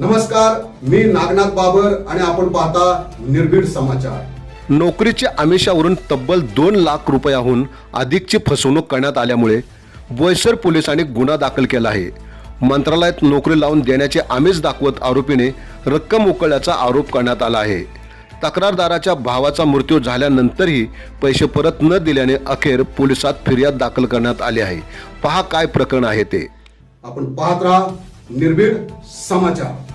नमस्कार मी नागनाथ बाबर आणि आपण पाहता निर्भीड समाचार. नोकरीच्या आमिषावरून तब्बल दोन लाख रुपयाहून अधिकची फसवणूक करण्यात आल्यामुळे बोईसर पोलिसांनी गुन्हा दाखल केला आहे. मंत्रालयात नोकरी लावून देण्याचे आमिष दाखवत आरोपीने रक्कम उकळल्याचा आरोप करण्यात आला आहे. तक्रारदाराच्या भावाचा मृत्यू झाल्यानंतरही पैसे परत न दिल्याने अखेर पोलिसात फिर्याद दाखल करण्यात आली आहे. पहा काय प्रकरण आहे ते. आपण पाहत राहा निर्भीड समाचार.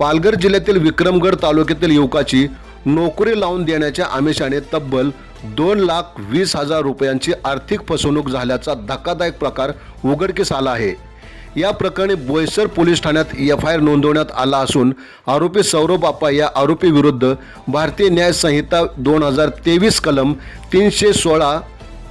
पालघर जिल्ह्यातील विक्रमगड तालुक्यातील युवकाची नोकरी लावून देण्याच्या आमिषाने तब्बल दोन लाख वीस हजार रुपयांची आर्थिक फसवणूक झाल्याचा धक्कादायक प्रकार उघडकीस आला आहे. या प्रकरणी बोईसर पोलीस ठाण्यात एफ आय आर नोंदवण्यात आला असून आरोपी सौरभ बाप्पा या आरोपी विरुद्ध भारतीय न्याय संहिता दोन हजार तेवीस कलम तीनशे सोळा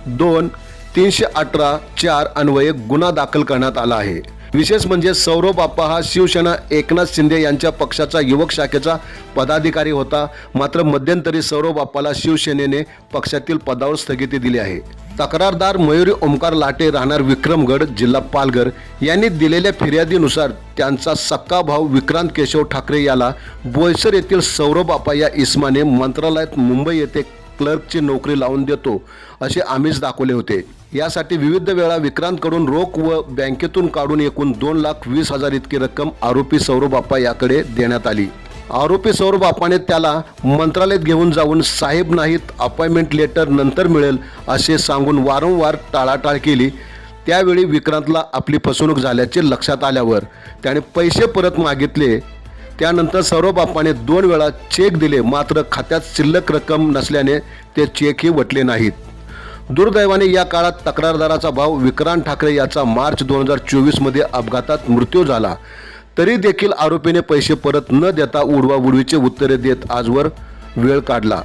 दोन तीनशे अठरा चार अन्वये गुन्हा दाखल करण्यात आला आहे. विशेष म्हणजे सौरभ बाप्पा हा शिवसेना एकनाथ शिंदे यांच्या पक्षाचा युवक शाखेचा पदाधिकारी होता. मात्र मध्यंतरी सौरभ बाप्पाला शिवसेनेने पक्षातील पदावर स्थगिती दिली आहे. तक्रारदार मयुरी ओमकार लाटे राहणार विक्रमगड जिल्हा पालघर. यांनी दिलेल्या फिर्यादीनुसार त्यांचा सक्का भाऊ विक्रांत केशव ठाकरे याला बोईसर येथील सौरभ बाप्पा या इस्माने मंत्रालयात मुंबई येथे क्लर्कची नोकरी लावून देतो असे आमिष दाखवले होते. यासाठी विविध वेळा विक्रांतकडून रोख व बँकेतून काढून एकूण दोन लाख वीस हजार इतकी रक्कम आरोपी सौरबाप्पा याकडे देण्यात आली. आरोपी सौरबाप्पाने त्याला मंत्रालयात घेऊन जाऊन साहेब नाहीत अपॉइंटमेंट लेटर नंतर मिळेल असे सांगून वारंवार टाळाटाळ केली. त्यावेळी विक्रांतला आपली फसवणूक झाल्याचे लक्षात आल्यावर त्याने पैसे परत मागितले त्यानंतर सर्व बाप्पाने दोन वेळा चेक दिले मात्र खात्यात शिल्लक रक्कम नसल्याने ते चेकही वटले नाहीत. दुर्दैवाने या काळात तक्रारदाराचा भाऊ विक्रांत ठाकरे याचा मार्च दोन हजार चोवीसमध्ये अपघातात मृत्यू झाला. तरी देखील आरोपीने पैसे परत न देता उडवाउडवीचे उत्तरे देत आजवर वेळ काढला.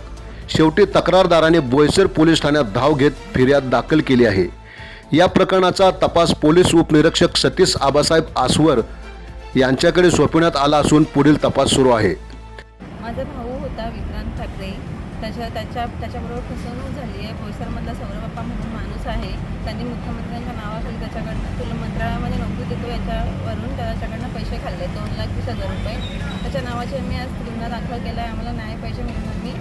शेवटी तक्रारदाराने बोईसर पोलीस ठाण्यात धाव घेत फिर्याद दाखल केली आहे. या प्रकरणाचा तपास पोलीस उपनिरीक्षक सतीश आबासाहेब आसवर यांच्याकडे सोपवण्यात आला असून पुढील तपास सुरू आहे. माझा भाऊ होता विक्रांत ठाकरे. त्याच्या त्याच्या त्याच्याबरोबर फसवणूक झाली आहे. बोईसरमधला सौरबाप्पा म्हणून माणूस आहे. त्यांनी मुख्यमंत्र्यांच्या नावाखाली त्याच्याकडनं तुला मंत्रालयामध्ये नोकरी देतो याच्यावरून त्याच्याकडनं पैसे खाल्ले. दोन लाख वीस हजार रुपये. त्याच्या नावाचे मी आज गुन्हा दाखल केला आहे. आम्हाला न्याय पाहिजे म्हणून आम्ही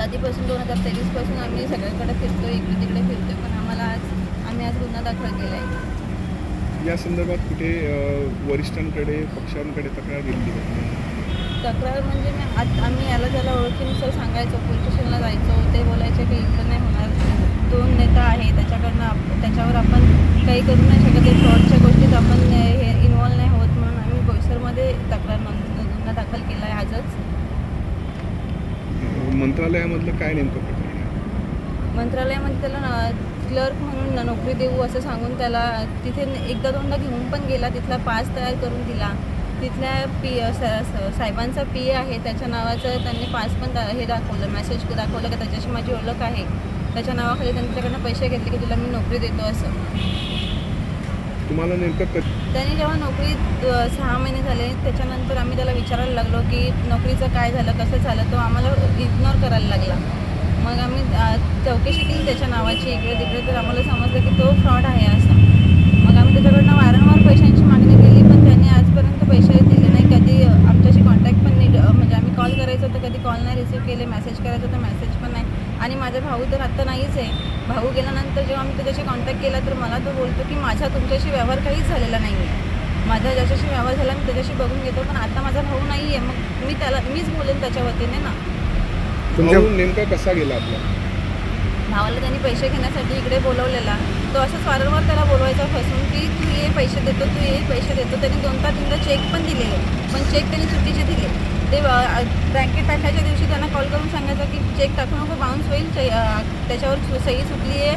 कधीपासून दोन हजार तेवीसपासून आम्ही सगळ्याकडे फिरतो इकडे तिकडे फिरतो पण आम्हाला आज आम्ही आज गुन्हा दाखल केला आहे या संदर्भात कुठे वरिष्ठांकडे पक्षांकडे तक्रार दिली? तक्रार म्हणजे मी आत आम्ही याला त्याला ओळखीनुसार सांगायचो पोलीस स्टेशनला जायचो ते बोलायचे की इकडं नाही होणार. दोन नेता आहे त्याच्याकडनं आप त्याच्यावर आपण काही करू नाही शकत. ते फ्रॉडच्या गोष्टीत आपण हे इन्वॉल्व नाही होत म्हणून आम्ही बोईसरमध्ये तक्रार नोंद गुन्हा दाखल केला आहे आजच. मंत्रालयामधलं काय नेमकं मंत्रालयामध्ये त्याला क्लर्क म्हणून नोकरी देऊ असं सांगून त्याला तिथे एकदा दोनदा घेऊन पण गेला तिथला पास तयार करून दिला. तिथल्या पी साहेबांचा पी आहे त्याच्या नावाचं त्यांनी पास पण दा हे दाखवलं मेसेज दाखवलं का त्याच्याशी माझी ओळख आहे. त्याच्या नावाखाली त्यांच्याकडनं पैसे घेतले की तुला मी नोकरी देतो असं. तुम्हाला नेमकं त्यांनी जेव्हा नोकरी सहा महिने झाले त्याच्यानंतर आम्ही त्याला विचारायला लागलो की नोकरीचं काय झालं कसं झालं तो आम्हाला इग्नोर करायला लागला. मग आम्ही चौकशी केली त्याच्या नावाची इकडे तिकडे तर आम्हाला समजलं की तो फ्रॉड आहे असं. मग आम्ही त्याच्याकडनं वारंवार पैशांची मागणी केली पण त्यांनी आजपर्यंत पैसे दिले नाही. कधी आमच्याशी कॉन्टॅक्ट पण नाही म्हणजे आम्ही कॉल करायचो तर कधी कॉल नाही रिसिव्ह केले मेसेज करायचो तर मेसेज पण नाही. आणि माझा भाऊ तर आत्ता नाहीच आहे. भाऊ गेल्यानंतर जेव्हा आम्ही त्याच्याशी कॉन्टॅक्ट केला तर मला तो बोलतो की माझा तुमच्याशी व्यवहार काहीच झालेला नाही आहे माझा ज्याच्याशी व्यवहार झाला मी त्याच्याशी बघून घेतो पण आता माझा भाऊ नाही आहे मग मी त्याला मीच बोलेन त्याच्या वतीने ना. भाऊ नेमका कसा गेला आपला? भावाला त्यांनी पैसे घेण्यासाठी इकडे बोलवलेला. तो असंच वारंवार त्याला बोलवायचा फसून की तू ये पैसे देतो तू ये पैसे देतो. त्यांनी दोनदा तीनदा चेक पण दिलेले पण चेक त्यांनी चुकीचे दिले. ते अ, बँकेत टाकायच्या दिवशी त्यांना कॉल करून सांगायचं की चेक टाकू नको बाउन्स होईल. चे- अ, त्याच्यावर सु- सही चुकली आहे.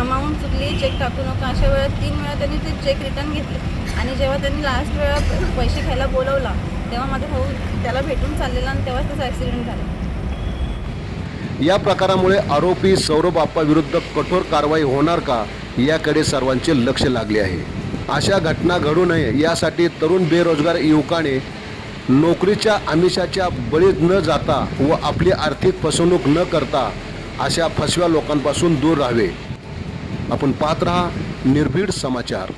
अमाऊंट चुकली आहे. चेक टाकू नका. अशा वेळेस तीन वेळा त्यांनी ते चेक रिटर्न घेतले. आणि जेव्हा त्यांनी लास्ट वेळा पैसे घ्यायला बोलवला तेव्हा माझा भाऊ त्याला भेटून चाललेला आणि तेव्हाच त्याचा ॲक्सिडेंट झाला. या प्रकारामुळे आरोपी सौरभ आप्पाविरुद्ध कठोर कारवाई होणार का याकडे सर्वांचे लक्ष लागले आहे. अशा घटना घडू नये यासाठी तरुण बेरोजगार युवकाने नोकरीच्या आमिषाच्या बळीत न जाता व आपली आर्थिक फसवणूक न करता अशा फसव्या लोकांपासून दूर राहावे. आपण पाहत रहा निर्भीड समाचार.